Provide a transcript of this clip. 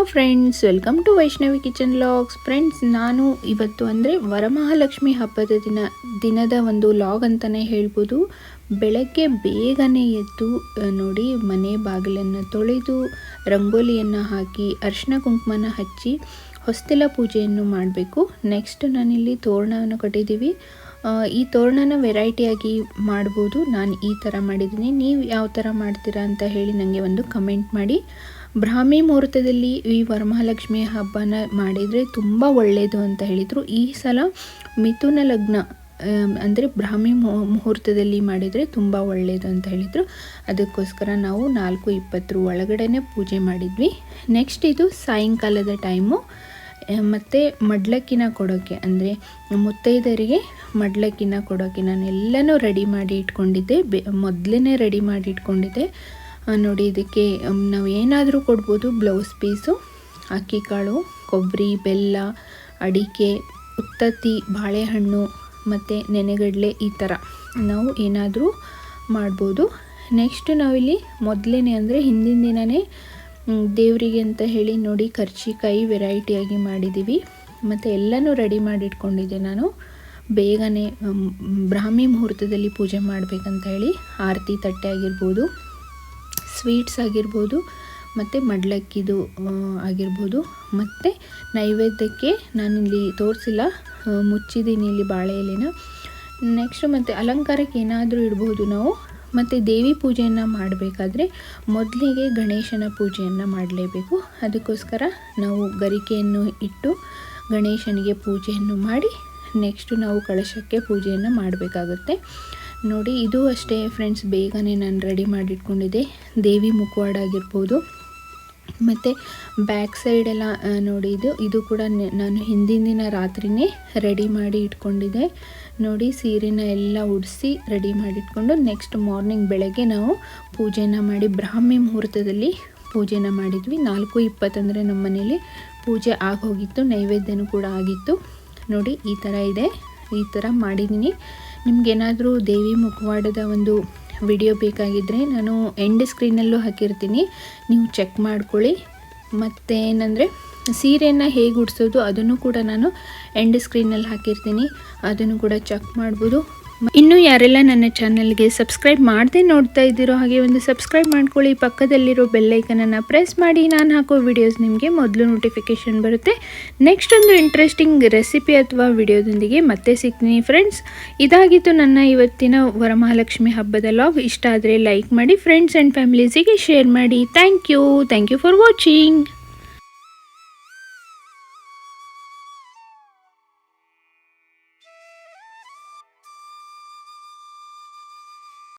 Hello friends welcome to Vaishnavi kitchen vlogs friends ನಾನು ಇವತ್ತು ಅಂದರೆ ವರಮಹಾಲಕ್ಷ್ಮಿ ಹಬ್ಬದ ದಿನ, ದಿನದ ಒಂದು ಲಾಗ್ ಅಂತಲೇ ಹೇಳ್ಬೋದು. ಬೆಳಗ್ಗೆ ಬೇಗನೆ ಎದ್ದು ನೋಡಿ ಮನೆ ಬಾಗಿಲನ್ನು ತೊಳೆದು, ರಂಗೋಲಿಯನ್ನು ಹಾಕಿ ಅರ್ಶಿನ ಕುಂಕುಮನ ಹಚ್ಚಿ, ಹೊಸ್ತಿಲ ಪೂಜೆಯನ್ನು ಮಾಡಬೇಕು. ನೆಕ್ಸ್ಟ್ ನಾನಿಲ್ಲಿ ತೋರಣವನ್ನು ಕಟ್ಟಿದ್ದೀವಿ. ಈ ತೋರಣನ ವೆರೈಟಿಯಾಗಿ ಮಾಡ್ಬೋದು. ನಾನು ಈ ಥರ ಮಾಡಿದ್ದೀನಿ. ನೀವು ಯಾವ ಥರ ಮಾಡ್ತೀರಾ ಅಂತ ಹೇಳಿ ನನಗೆ ಒಂದು ಕಮೆಂಟ್ ಮಾಡಿ. ಬ್ರಾಹ್ಮಿ ಮುಹೂರ್ತದಲ್ಲಿ ಈ ವರಮಹಾಲಕ್ಷ್ಮಿ ಹಬ್ಬನ ಮಾಡಿದರೆ ತುಂಬ ಒಳ್ಳೆಯದು ಅಂತ ಹೇಳಿದರು. ಈ ಸಲ ಮಿಥುನ ಲಗ್ನ ಅಂದರೆ ಬ್ರಾಹ್ಮಿ ಮುಹೂ- ಮುಹೂರ್ತದಲ್ಲಿ ಮಾಡಿದರೆ ತುಂಬ ಒಳ್ಳೆಯದು ಅಂತ ಹೇಳಿದರು. ಅದಕ್ಕೋಸ್ಕರ ನಾವು ನಾಲ್ಕು ಇಪ್ಪತ್ತರ ಒಳಗಡೆ ಪೂಜೆ ಮಾಡಿದ್ವಿ. ನೆಕ್ಸ್ಟ್ ಇದು ಸಾಯಂಕಾಲದ ಟೈಮು ಮತ್ತು ಮಡ್ಲಕ್ಕಿನ ಕೊಡೋಕ್ಕೆ ಅಂದರೆ ಮುತ್ತೈದರಿಗೆ ಮಡ್ಲಕ್ಕಿನ ಕೊಡೋಕ್ಕೆ ನಾನು ಎಲ್ಲನೂ ರೆಡಿ ಮಾಡಿ ಇಟ್ಕೊಂಡಿದ್ದೆ. ಬೆ ಮೊದಲೇ ರೆಡಿ ಮಾಡಿ ಇಟ್ಕೊಂಡಿದ್ದೆ. ನೋಡಿ, ಇದಕ್ಕೆ ನಾವು ಏನಾದರೂ ಕೊಡ್ಬೋದು. ಬ್ಲೌಸ್ ಪೀಸು, ಅಕ್ಕಿ ಕಾಳು, ಕೊಬ್ಬರಿ, ಬೆಲ್ಲ, ಅಡಿಕೆ, ಉತ್ತತ್ತಿ, ಬಾಳೆಹಣ್ಣು ಮತ್ತು ನೆನೆಗಡಲೆ ಈ ಥರ ನಾವು ಏನಾದರೂ ಮಾಡ್ಬೋದು. ನೆಕ್ಸ್ಟ್ ನಾವಿಲ್ಲಿ ಮೊದಲೇ ಅಂದರೆ ಹಿಂದಿನ ದಿನವೇ ದೇವರಿಗೆ ಅಂತ ಹೇಳಿ ನೋಡಿ ಕರ್ಚಿಕಾಯಿ ವೆರೈಟಿಯಾಗಿ ಮಾಡಿದ್ದೀವಿ ಮತ್ತು ಎಲ್ಲನೂ ರೆಡಿ ಮಾಡಿ ಇಟ್ಕೊಂಡಿದ್ದೆ ನಾನು. ಬೇಗನೆ ಬ್ರಾಹ್ಮಿ ಮುಹೂರ್ತದಲ್ಲಿ ಪೂಜೆ ಮಾಡಬೇಕಂತ ಹೇಳಿ ಆರತಿ ತಟ್ಟೆ ಆಗಿರ್ಬೋದು. ಸ್ವೀಟ್ಸ್ ಆಗಿರ್ಬೋದು, ಮತ್ತು ಮಡ್ಲಕ್ಕಿದು ಆಗಿರ್ಬೋದು. ಮತ್ತು ನೈವೇದ್ಯಕ್ಕೆ ನಾನಿಲ್ಲಿ ತೋರಿಸಿಲ್ಲ. ಮುಚ್ಚಿದ್ದೀನಿ ಇಲ್ಲಿ ಬಾಳೆ ಎಲೆನ. ನೆಕ್ಸ್ಟ್ ಮತ್ತು ಅಲಂಕಾರಕ್ಕೆ ಏನಾದರೂ ಇಡ್ಬೋದು ನಾವು. ಮತ್ತು ದೇವಿ ಪೂಜೆಯನ್ನು ಮಾಡಬೇಕಾದ್ರೆ ಮೊದಲಿಗೆ ಗಣೇಶನ ಪೂಜೆಯನ್ನು ಮಾಡಲೇಬೇಕು. ಅದಕ್ಕೋಸ್ಕರ ನಾವು ಗರಿಕೆಯನ್ನು ಇಟ್ಟು ಗಣೇಶನಿಗೆ ಪೂಜೆಯನ್ನು ಮಾಡಿ ನೆಕ್ಸ್ಟು ನಾವು ಕಳಶಕ್ಕೆ ಪೂಜೆಯನ್ನು ಮಾಡಬೇಕಾಗುತ್ತೆ. ನೋಡಿ, ಇದು ಅಷ್ಟೇ ಫ್ರೆಂಡ್ಸ್ ಬೇಗನೆ ನಾನು ರೆಡಿ ಮಾಡಿಟ್ಕೊಂಡಿದ್ದೆ. ದೇವಿ ಮುಖವಾಡ ಆಗಿರ್ಬೋದು. ಮತ್ತು ಬ್ಯಾಕ್ ಸೈಡೆಲ್ಲ ನೋಡಿ, ಇದು ಇದು ಕೂಡ ನಾನು ಹಿಂದಿನ ದಿನ ರಾತ್ರಿನೇ ರೆಡಿ ಮಾಡಿ ಇಟ್ಕೊಂಡಿದ್ದೆ. ನೋಡಿ, ಸೀರೆನ ಎಲ್ಲ ಉಡಿಸಿ ರೆಡಿ ಮಾಡಿಟ್ಕೊಂಡು ನೆಕ್ಸ್ಟ್ ಮಾರ್ನಿಂಗ್ ಬೆಳಗ್ಗೆ ನಾವು ಪೂಜೆನ ಮಾಡಿ ಬ್ರಾಹ್ಮಿ ಮುಹೂರ್ತದಲ್ಲಿ ಪೂಜೆನ ಮಾಡಿದ್ವಿ. ನಾಲ್ಕು ಇಪ್ಪತ್ತಂದರೆ ನಮ್ಮ ಮನೇಲಿ ಪೂಜೆ ಆಗೋಗಿತ್ತು, ನೈವೇದ್ಯನೂ ಕೂಡ ಆಗಿತ್ತು. ನೋಡಿ, ಈ ಥರ ಇದೆ. ಈ ಥರ ಮಾಡಿದ್ದೀನಿ ನಿಮ್ಗೇನಾದರೂ ದೇವಿ ಮುಖವಾಡದ ಒಂದು ವಿಡಿಯೋ ಬೇಕಾಗಿದ್ದರೆ ನಾನು ಎಂಡ್ ಸ್ಕ್ರೀನಲ್ಲೂ ಹಾಕಿರ್ತೀನಿ. ನೀವು ಚೆಕ್ ಮಾಡ್ಕೊಳ್ಳಿ. ಮತ್ತು ಏನಂದರೆ, ಸೀರೆಯನ್ನು ಹೇಗೆ ಉಡಿಸೋದು ಅದನ್ನು ಕೂಡ ನಾನು ಎಂಡ್ ಸ್ಕ್ರೀನಲ್ಲಿ ಹಾಕಿರ್ತೀನಿ. ಅದನ್ನು ಕೂಡ ಚೆಕ್ ಮಾಡ್ಬೋದು. ಇನ್ನು ಯಾರೆಲ್ಲ ನನ್ನ ಚಾನಲ್ಗೆ ಸಬ್ಸ್ಕ್ರೈಬ್ ಮಾಡದೆ ನೋಡ್ತಾ ಇದ್ದೀರೋ ಹಾಗೆ ಒಂದು ಸಬ್ಸ್ಕ್ರೈಬ್ ಮಾಡ್ಕೊಳ್ಳಿ. ಪಕ್ಕದಲ್ಲಿರೋ ಬೆಲ್ಲೈಕನನ್ನು ಪ್ರೆಸ್ ಮಾಡಿ. ನಾನು ಹಾಕೋ ವಿಡಿಯೋಸ್ ನಿಮಗೆ ಮೊದಲು ನೋಟಿಫಿಕೇಷನ್ ಬರುತ್ತೆ. ನೆಕ್ಸ್ಟ್ ಒಂದು ಇಂಟ್ರೆಸ್ಟಿಂಗ್ ರೆಸಿಪಿ ಅಥವಾ ವಿಡಿಯೋದೊಂದಿಗೆ ಮತ್ತೆ ಸಿಗ್ತೀನಿ ಫ್ರೆಂಡ್ಸ್ ಇದಾಗಿತ್ತು ನನ್ನ ಇವತ್ತಿನ ವರಮಹಾಲಕ್ಷ್ಮಿ ಹಬ್ಬದ ಲಾಗ್ ಇಷ್ಟ ಆದರೆ ಲೈಕ್ ಮಾಡಿ ಫ್ರೆಂಡ್ಸ್ ಆ್ಯಂಡ್ ಫ್ಯಾಮಿಲೀಸಿಗೆ ಶೇರ್ ಮಾಡಿ. Thank you thank you for watching